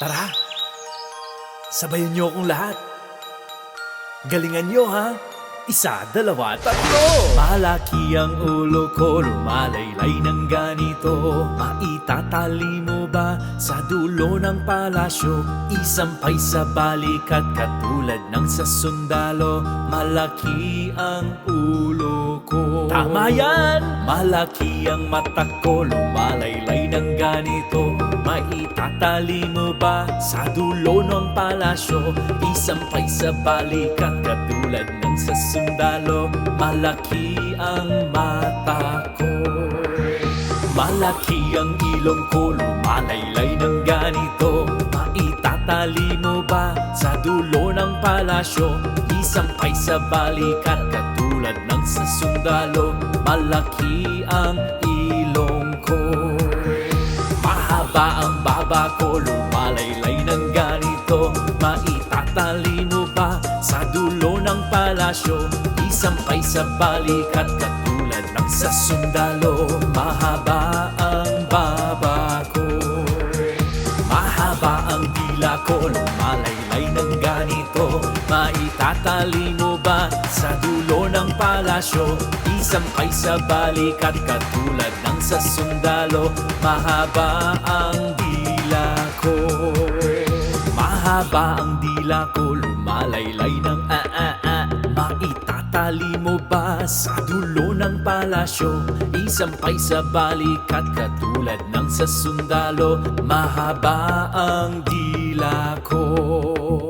Tara, sabayan niyo akong lahat. Galingan niyo ha. Isa, dalawa, tatlo! Malaki ang ulo ko, lumalaylay ng ganito Maitatali mo ba sa dulo ng palasyo? Isampay sa balikat katulad ng sa sundalo Malaki ang ulo ko Tama yan! Malaki ang mata ko, lumalaylay ng ganito Maitatali mo ba sa dulo ng palasyo? Isampay sa balikat katulad ng sa sundalo Malaki ang mata ko. Malaki ang ilong ko, lumalaylay ng ganito. Maitatali mo ba sa dulo ng palasyo? Isampay sa balikat katulad ng sa sundalo Malaki ang ilong ko. Mahaba ang baba ko, lumalaylay ng ganito. Maitatali ba sa dulo ng palasyo? Isampay sa balikat katulad ng sa sundalo Mahaba ang baba ko Mahaba ang dila ko, lumalaylay ng ganito Maitatali mo ba sa dulo ng palasyo? Isampay sa balikat katulad ng sa sundalo Mahaba ang dila ko Mahaba ang dila ko, lumalaylay ng a a a. Maitatali mo ba sa dulo ng palasyo? Isampay sa balikat katulad ng sa sundalo. Mahaba ang dila ko